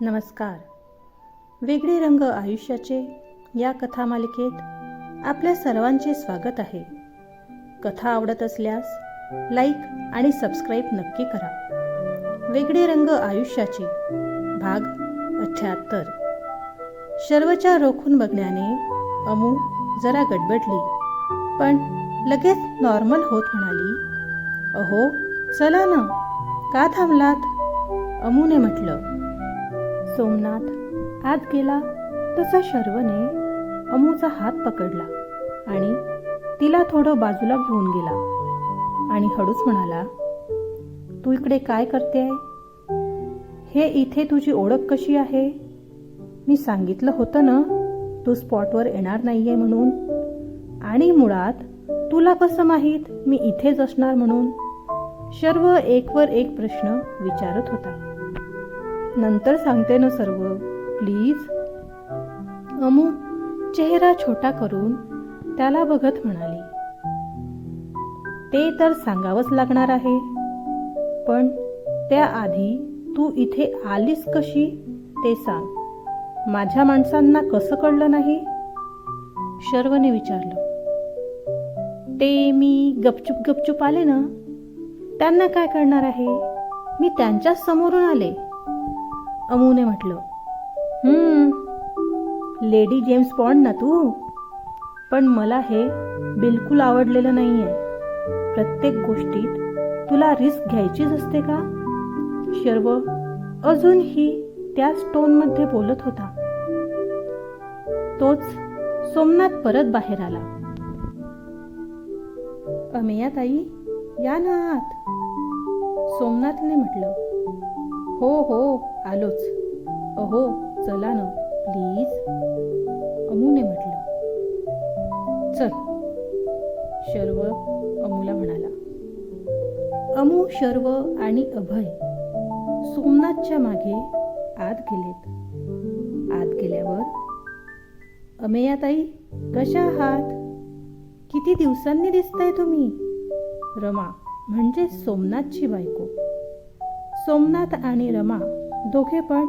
नमस्कार. वेगळे रंग आयुष्याचे या कथा मालिकेत आपल्या सर्वांचे स्वागत आहे. कथा आवडत असल्यास लाईक आणि सबस्क्राईब नक्की करा. वेगळे रंग आयुष्याचे भाग अठ्ठ्याहत्तर शर्वच्या रोखून बघण्याने अमू जरा गडबडली पण लगेच नॉर्मल होत म्हणाली अहो चला ना का थांबलात? अमूने म्हटलं सोमनाथ. आत गेला तसा शर्वने अमूचा हात पकडला आणि तिला थोडं बाजूला घेऊन गेला. आणि हळूच म्हणाला तू इकडे काय करते हे इथे तुझी ओळख कशी आहे? मी सांगितलं होतं ना तू स्पॉटवर येणार नाहीये म्हणून. आणि मुळात तुला कसं माहीत? मी इथेच असणार म्हणून. शर्व एकवर एक प्रश्न विचारत होता. नंतर सांगते ना सर्व. प्लीज. अमू चेहरा छोटा करून त्याला बघत म्हणाली. ते तर सांगावंच लागणार आहे. पण त्याआधी तू इथे आलीस कशी ते सांग. माझ्या माणसांना कसं कळलं नाही? शर्वने विचारलं. ते मी गपचूप गपचूप आले ना? त्यांना काय करणार आहे? मी त्यांच्या समोरून आले. अमूने म्हटलं. हम्म लेडी जेम्स बॉन्ड ना तू? पण मला हे बिलकुल आवडलेलं नाही आहे प्रत्येक गोष्टीत तुला रिस्क घ्यायचीच असते का? शर्व अजूनही त्याच टोनमध्ये बोलत होता. तोच सोमनाथ परत बाहेर आला. अमेया ताई या ना आत. सोमनाथने म्हटलं. हो हो आलोच. अहो चला ना प्लीज. अमूने म्हटलं. चल. शर्व अमूला म्हणाला. अमू शर्व आणि अभय सोमनाथच्या मागे आत गेलेत. आत गेल्यावर अमेयाताई कशा आहात? किती दिवसांनी दिसताय तुम्ही? रमा म्हणजे सोमनाथची बायको. सोमनाथ आणि रमा दोघे पण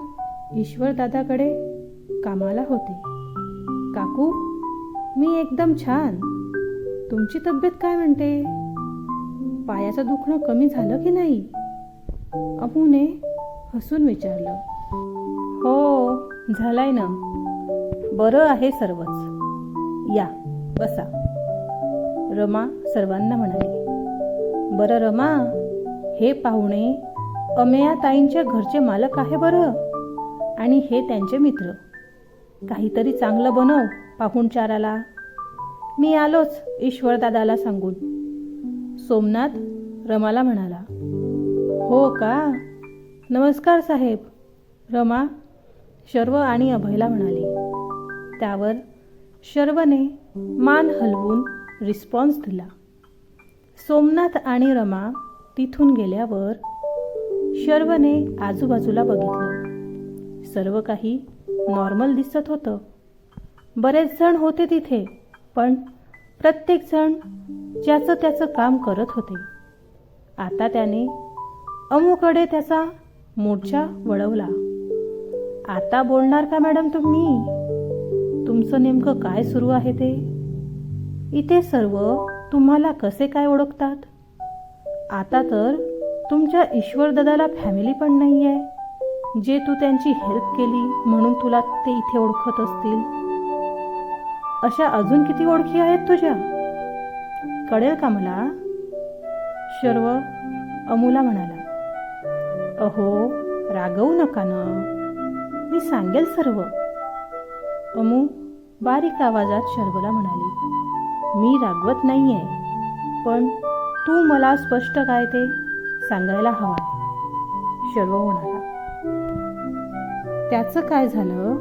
ईश्वरदादाकडे कामाला होते. काकू मी एकदम छान. तुमची तब्येत काय म्हणते? पायाचं दुखणं कमी झालं की नाही? अपूने हसून विचारलं. हो झालंय ना. बरं आहे सर्वच. या बसा. रमा सर्वांना म्हणाली. बरं रमा हे पाहुणे अमेया ताईंच्या घरचे मालक आहे बरं. आणि हे त्यांचे मित्र. काहीतरी चांगलं बनव पाहुणचाराला मी आलोच ईश्वरदादाला सांगून. सोमनाथ रमाला म्हणाला. हो का? नमस्कार साहेब. रमा शर्व आणि अभयला म्हणाली. त्यावर शर्वने मान हलवून रिस्पॉन्स दिला. सोमनाथ आणि रमा तिथून गेल्यावर शर्वने आजूबाजूला बघितलं. सर्व काही नॉर्मल दिसत होतं. बरेच जण होते तिथे पण प्रत्येक जण ज्याचं त्याचं काम करत होते. आता त्याने अमुकडे त्याचा मोर्चा वळवला. आता बोलणार का मॅडम तुम्ही? तुमचं नेमकं काय सुरू आहे ते? इथे सर्व तुम्हाला कसे काय ओळखतात? आता तर तुमच्या ईश्वरदादाला फॅमिली पण नाही आहे जे तू त्यांची हेल्प केली म्हणून तुला ते इथे ओळखत असतील. अशा अजून किती ओळखी आहेत तुझ्या? कळेल का मला? शर्व अमुला म्हणाला. अहो रागवू नका ना. मी सांगेल सर्व. अमू बारीक आवाजात शर्वला म्हणाली. मी रागवत नाहीये पण तू मला स्पष्ट काय ते? सांगायला हवा. शर्व म्हणाला त्याचं काय झालं?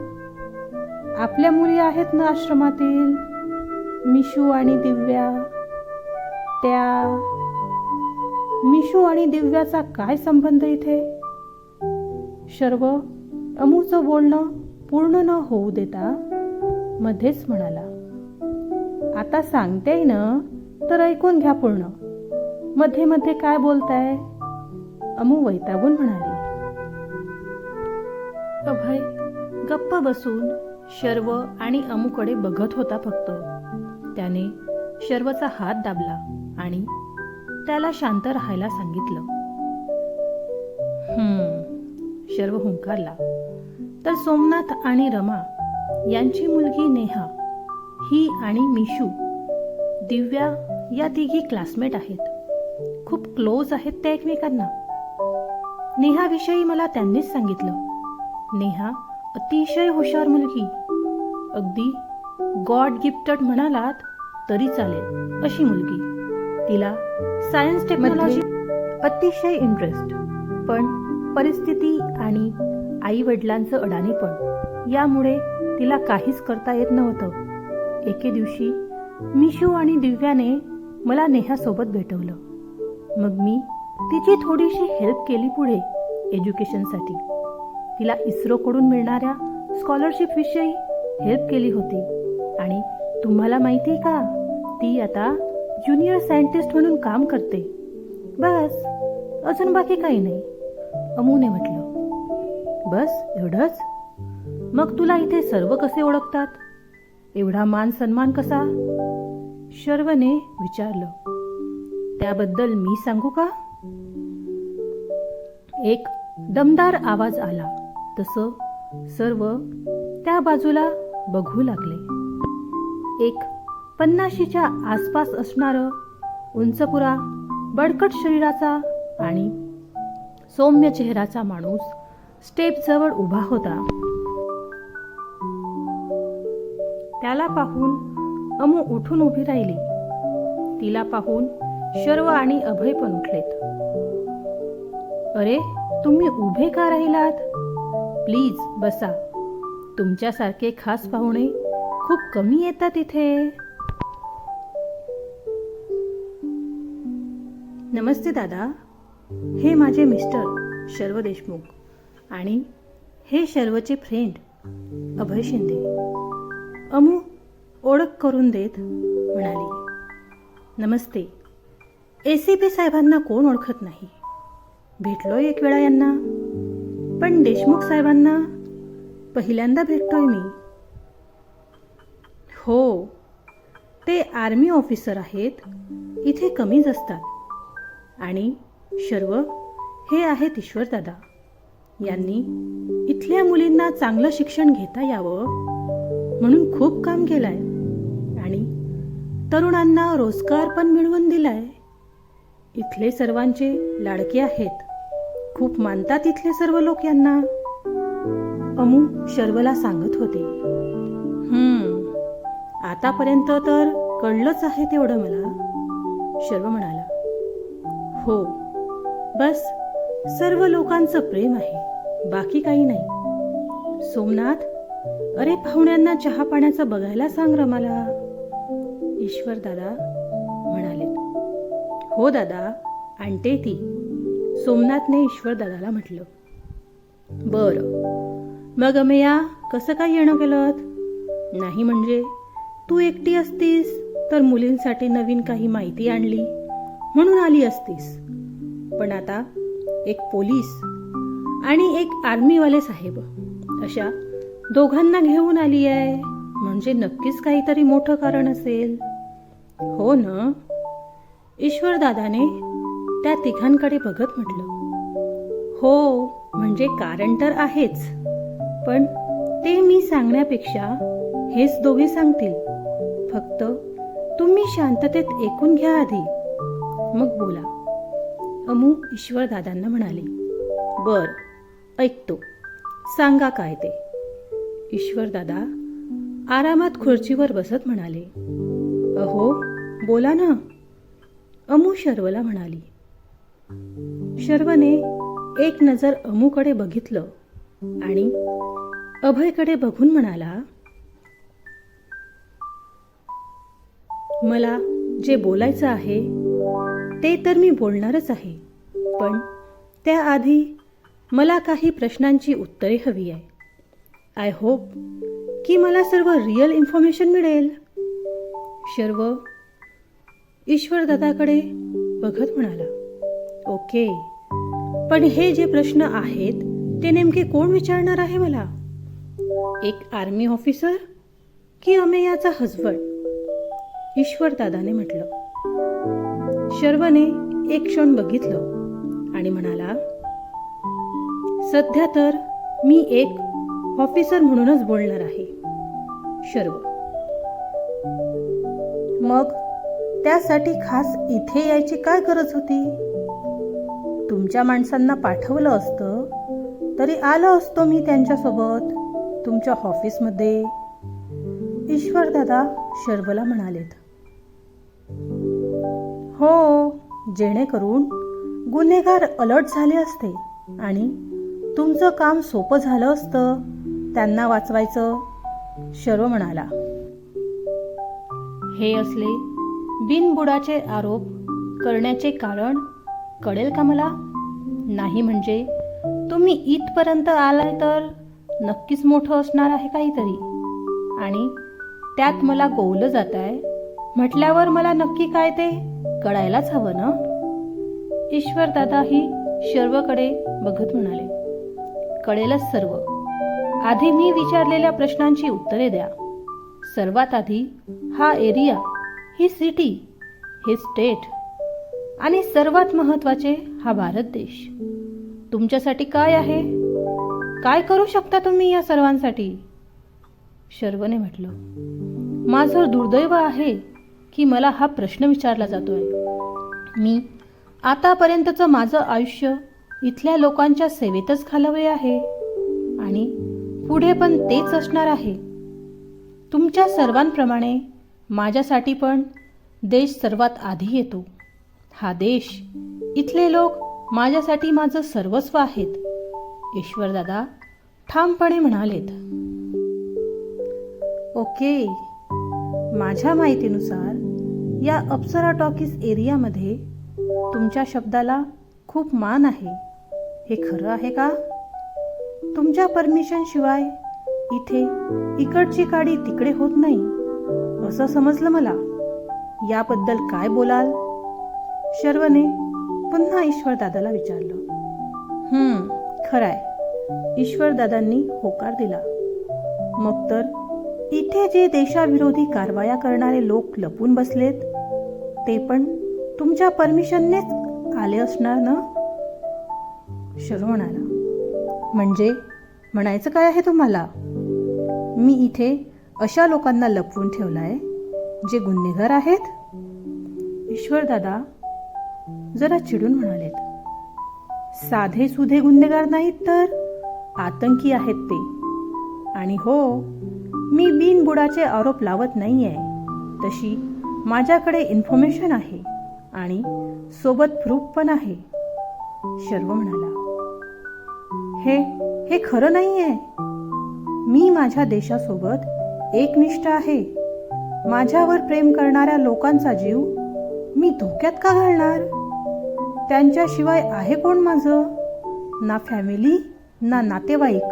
आपल्या मुली आहेत ना आश्रमातील? मिशू आणि दिव्या. त्या मिशू आणि दिव्याचा काय संबंध इथे? शर्व अमूचं बोलणं पूर्ण न होऊ देता मध्येच म्हणाला आता सांगते ना तर ऐकून घ्या पूर्ण. मध्ये मध्ये काय बोलताय? अमू वैतागून म्हणाली. अभय गप्प बसून शर्व आणि अमूकडे बघत होता फक्त. त्याने शर्वचा हात दाबला आणि त्याला शांत राहायला सांगितलं. हम्म शर्व हुंकारला. तर सोमनाथ आणि रमा यांची मुलगी नेहा ही आणि मिशू दिव्या या तिघी क्लासमेट आहेत. खूप क्लोज आहेत त्या एकमेकांना. नेहाविषयी मला त्यांनीच सांगितलं. नेहा अतिशय हुशार मुलगी. अगदी गॉड गिफ्टेड म्हणालात तरी चालेल अशी मुलगी. तिला सायन्स टेक्नॉलॉजी अतिशय इंटरेस्ट. पण परिस्थिती आणि आई वडिलांचं अडाणीपण यामुळे तिला काहीच करता येत नव्हतं. एके दिवशी मिशू आणि दिव्याने मला नेहासोबत भेटवलं. मग मी तिची थोडीशी हेल्प केली पुढे एज्युकेशनसाठी तिला इस्रोकडून मिळणाऱ्या स्कॉलरशिपविषयी हेल्प केली होती. आणि तुम्हाला माहिती आहे का ती आता ज्युनियर सायंटिस्ट म्हणून काम करते. बस अजून बाकी काही नाही. अमूने म्हटलं बस एवढंच? मग तुला इथे सर्व कसे ओळखतात? एवढा मान सन्मान कसा? शर्वने विचारलं. त्याबद्दल मी सांगू का? एक दमदार आवाज आला. तसं सर्व त्या बाजूला बघू लागले. एक पन्नाशीच्या आसपास असणारं उंचपुरा बडकट शरीराचा आणि सौम्य चेहराचा माणूस स्टेप जवळ उभा होता. त्याला पाहून अमू उठून उभी राहिली. तिला पाहून शर्व आणि अभय पण उठलेत. अरे तुम्ही उभे का राहिलात? प्लीज बसा. तुमच्यासारखे खास पाहुणे खूप कमी येतात इथे. नमस्ते दादा. हे माझे मिस्टर शर्व देशमुख आणि हे शर्वचे फ्रेंड अभय शिंदे. अमू ओळख करून देत म्हणाली. नमस्ते. ए सी पी साहेबांना कोण ओळखत नाही? भेटलोय एक वेळा यांना. पण देशमुख साहेबांना पहिल्यांदा भेटतोय मी. हो ते आर्मी ऑफिसर आहेत. इथे कमीच असतात. आणि शर्व हे आहेत ईश्वरदादा यांनी इथल्या मुलींना चांगलं शिक्षण घेता यावं म्हणून खूप काम केलंय. आणि तरुणांना रोजगार पण मिळवून दिलाय. इथले सर्वांचे लाडके आहेत. खूप मानतात इथले सर्व लोक यांना. अमू शर्वला सांगत होते. हम्म आतापर्यंत तर कळलंच आहे तेवढं मला शर्व म्हणाला. हो बस सर्व लोकांचं प्रेम आहे बाकी काही नाही. सोमनाथ अरे पाहुण्यांना चहा पाण्याचं बघायला सांग र मला ईश्वर दादा हो दादा आणते ती. सोमनाथने ईश्वर दादाला म्हटलं. बर. मग अमेया कसं काय येणं केलं नाही म्हणजे तू एकटी असतीस तर मुलींसाठी नवीन काही माहिती आणली. म्हणून आली असतीस. पण आता एक पोलीस आणि एक आर्मीवाले साहेब. अशा दोघांना घेऊन आली आहे म्हणजे नक्कीच काहीतरी मोठं कारण असेल. हो ना? ईश्वरदादाने त्या तिघांकडे बघत म्हटलं हो म्हणजे कारण तर आहेच पण ते मी सांगण्यापेक्षा हेच दोघे सांगतील. फक्त तुम्ही शांततेत ऐकून घ्या आधी. मग बोला. अमू ईश्वरदादांना म्हणाले बर ऐकतो. सांगा काय ते. ईश्वरदादा आरामात खुर्चीवर बसत म्हणाले अहो बोला ना. अमू शर्वला म्हणाली. शर्वने एक नजर अमूकडे बघितलं आणि अभयकडे बघून म्हणाला मला जे बोलायचं आहे ते तर मी बोलणारच आहे पण त्याआधी मला काही प्रश्नांची उत्तरे हवी आहे. आय होप की मला सर्व रिअल इन्फॉर्मेशन मिळेल. शर्व ईश्वरदादाकडे बघत म्हणाला ओके पण हे जे प्रश्न आहेत ते नेमके कोण विचारणार आहे मला? एक आर्मी ऑफिसर की अमेयाचा हजबंड? ईश्वर दादाने म्हटलं. शर्वने एक क्षण बघितलं आणि म्हणाला सध्या तर मी एक ऑफिसर म्हणूनच बोलणार आहे शर्व. मग त्यासाठी खास इथे यायची काय गरज होती? तुमच्या माणसांना पाठवलं असतं तरी आलो असतो मी त्यांच्यासोबत तुमच्या ऑफिसमध्ये. ईश्वरदादा शर्वला म्हणालेत. हो जेणेकरून गुन्हेगार अलर्ट झाले असते आणि तुमचं काम सोपं झालं असतं त्यांना वाचवायचं शर्व म्हणाला. हे असले बिनबुडाचे आरोप करण्याचे कारण कळेल का मला? नाही म्हणजे. तुम्ही इथपर्यंत आलाय तर नक्कीच मोठं असणार आहे काहीतरी. आणि त्यात मला गोवलं जात आहे म्हटल्यावर मला नक्की काय ते कळायलाच हवं ना? ईश्वर दादा ही शर्वकडे बघत म्हणाले. कळेलच सर्व. आधी मी विचारलेल्या प्रश्नांची उत्तरे द्या. सर्वात आधी हा एरिया ही सिटी हे स्टेट आणि सर्वात महत्त्वाचे हा भारत देश. तुमच्यासाठी काय आहे? काय करू शकता तुम्ही या सर्वांसाठी? शर्वने म्हटलं माझं दुर्दैव आहे की मला हा प्रश्न विचारला जातोय. मी आतापर्यंतचं माझं आयुष्य इथल्या लोकांच्या सेवेतच घालवले आहे आणि पुढे पण तेच असणार आहे. तुमच्या सर्वांप्रमाणे माझ्यासाठी पण देश सर्वात आधी येतो. हा देश इथले लोक माझ्यासाठी माझं सर्वस्व आहेत ईश्वरदादा ठामपणे म्हणालेत. ओके माझ्या माहितीनुसार या अप्सरा टॉकीज एरियामध्ये तुमच्या शब्दाला खूप मान आहे. हे खरं आहे का? तुमच्या परमिशन शिवाय इथे इकडची गाडी तिकडे होत नाही. असं समजलं मला. याबद्दल काय बोलाल? शर्वने पुन्हा ईश्वर दादाला विचारलं. हम्म खराय. ईश्वर दादांनी होकार दिला. मग तर इथे जे देशाविरोधी कारवाया करणारे लोक लपून बसलेत ते पण तुमच्या परमिशननेच आले असणार ना? शर्व म्हणाला. म्हणजे म्हणायचं काय आहे तुम्हाला? मी इथे अशा लोकांना लपवून ठेवला आहे जे गुन्हेगार आहेत? ईश्वर दादा जरा चिडून म्हणालेत. साधे सुधे गुन्हेगार नाहीत तर? आतंकी आहेत ते. आणि हो मी बिनबुडाचे आरोप लावत नाही आहे तशी माझ्याकडे इन्फॉर्मेशन आहे आणि सोबत प्रूफ पण आहे. शर्व म्हणाला. हे हे खरं नाही आहे मी माझ्या देशासोबत एकनिष्ठ आहे. माझ्यावर प्रेम करणाऱ्या लोकांचा जीव मी धोक्यात का घालणार? त्यांच्याशिवाय आहे कोण माझं? ना फॅमिली ना नातेवाईक.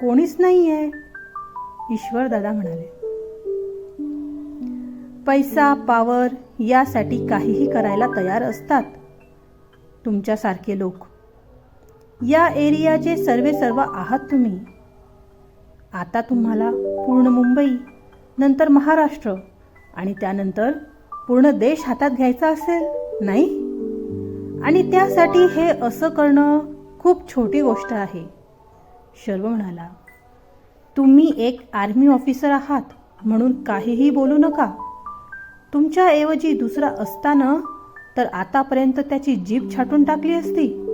कोणीच नाही आहे ईश्वर दादा म्हणाले. पैसा पावर यासाठी काहीही करायला तयार असतात. तुमच्यासारखे लोक. या एरियाचे सर्वे सर्व आहात तुम्ही. आता तुम्हाला पूर्ण मुंबई नंतर महाराष्ट्र आणि त्यानंतर पूर्ण देश हातात घ्यायचा असेल नाही? आणि त्यासाठी हे असं करणं खूप छोटी गोष्ट आहे. शर्व म्हणाला तुम्ही एक आर्मी ऑफिसर आहात म्हणून काहीही बोलू नका. तुमच्या ऐवजी दुसरा असताना तर आतापर्यंत त्याची जीभ छाटून टाकली असती.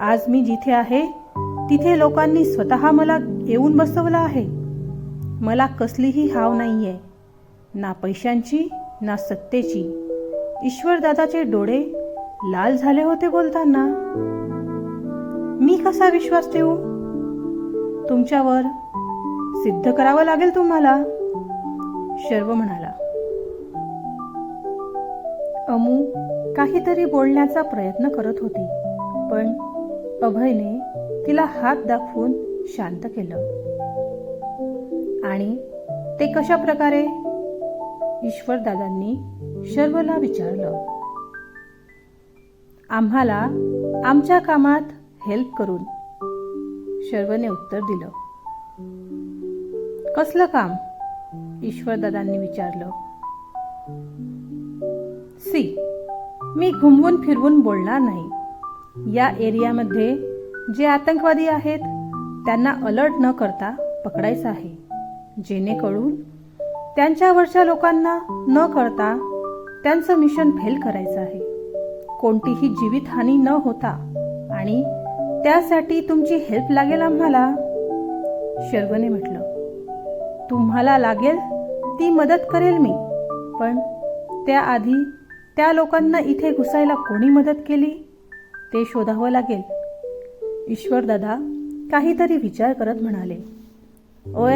आज मी जिथे आहे तिथे लोकांनी स्वतः मला येऊन बसवलं आहे. मला कसलीही हाव नाही आहे ना पैशांची ना सत्तेची. ईश्वरदादाचे डोळे लाल झाले होते बोलताना. मी कसा विश्वास ठेवू? तुमच्यावर सिद्ध करावं लागेल तुम्हाला? शर्व म्हणाला. अमू काहीतरी बोलण्याचा प्रयत्न करत होती पण अभयने तिला हात दाखवून शांत केलं. आणि ते कशा प्रकारे ईश्वरदादांनी शर्वला विचारलं. आम्हाला आमच्या कामात हेल्प करून. शर्वने उत्तर दिलं. कसलं काम? ईश्वरदादांनी विचारलं. सी मी घुमवून फिरवून बोलणार नाही. या एरियामध्ये जे आतंकवादी आहेत त्यांना अलर्ट न करता पकडायचं आहे. जेणेकरून त्यांच्यावरच्या लोकांना न करता त्यांचं मिशन फेल करायचं आहे. कोणतीही जीवितहानी न होता आणि त्यासाठी तुमची हेल्प लागेल आम्हाला? शर्वने म्हटलं तुम्हाला लागेल ती मदत करेल मी. पण त्याआधी त्या लोकांना इथे घुसायला कोणी मदत केली? ते शोधावं लागेल. ईश्वरदादा काहीतरी विचार करत म्हणाले ओ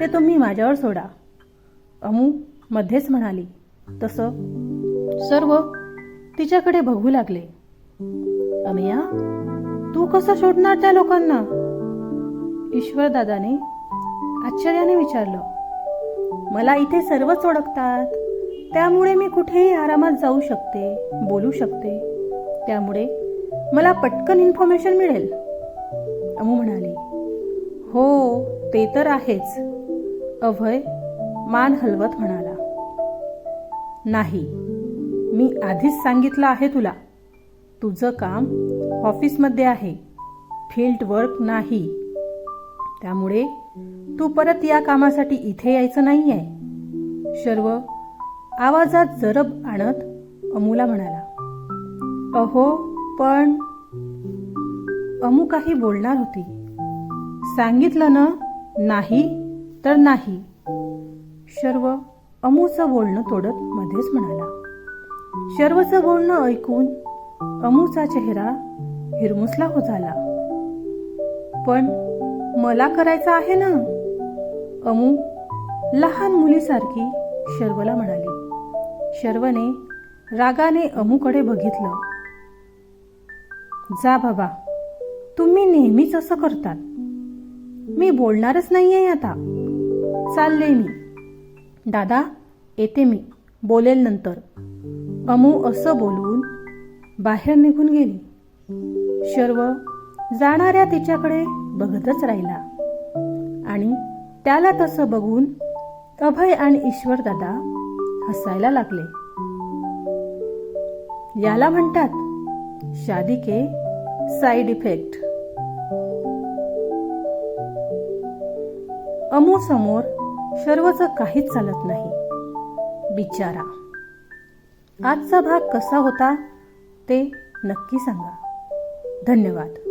ते तुम्ही माझ्यावर सोडा. अमू मध्येच म्हणाली तसं? सर्व तिच्याकडे बघू लागले. अमिया तू कसं शोधणार त्या लोकांना? ईश्वरदादाने आश्चर्याने विचारलं मला इथे सर्वच ओळखतात त्यामुळे मी कुठेही आरामात जाऊ शकते बोलू शकते त्यामुळे मला पटकन इन्फॉर्मेशन मिळेल. अहो म्हणाली. हो ते तर आहेच. अभय मान हलवत म्हणाला. नाही मी आधीच सांगितलं आहे तुला. तुझं काम ऑफिसमध्ये आहे. फील्ड वर्क नाही. त्यामुळे तू परत या कामासाठी इथे यायचं नाही आहे शर्व आवाजात जरब आणत अमूला म्हणाला. अहो पण अमू काही बोलणार होती. सांगितलं ना नाही तर नाही. शर्व अमूचं बोलणं तोडत मध्येच म्हणाला. शर्वचं बोलणं ऐकून अमूचा चेहरा हिरमुसला हो झाला. पण मला करायचं आहे ना? अमू लहान मुलीसारखी शर्वला म्हणाली. शर्वने रागाने अमूकडे बघितलं. जा बाबा तुम्ही नेहमीच असं करतात. मी बोलणारच नाहीये आता. चालले मी. दादा येते मी. बोलेल नंतर. अमू असं बोलून बाहेर निघून गेली. शर्व जाणाऱ्या तिच्याकडे बघतच राहिला. आणि त्याला तसं बघून अभय आणि ईश्वर दादा हसायला लागले. याला म्हणतात शादी के साइड इफेक्ट अमोसमोर शर्वचं काहीच चालत नाही. बिचारा. आजचा भाग कसा होता ते नक्की सांगा. धन्यवाद.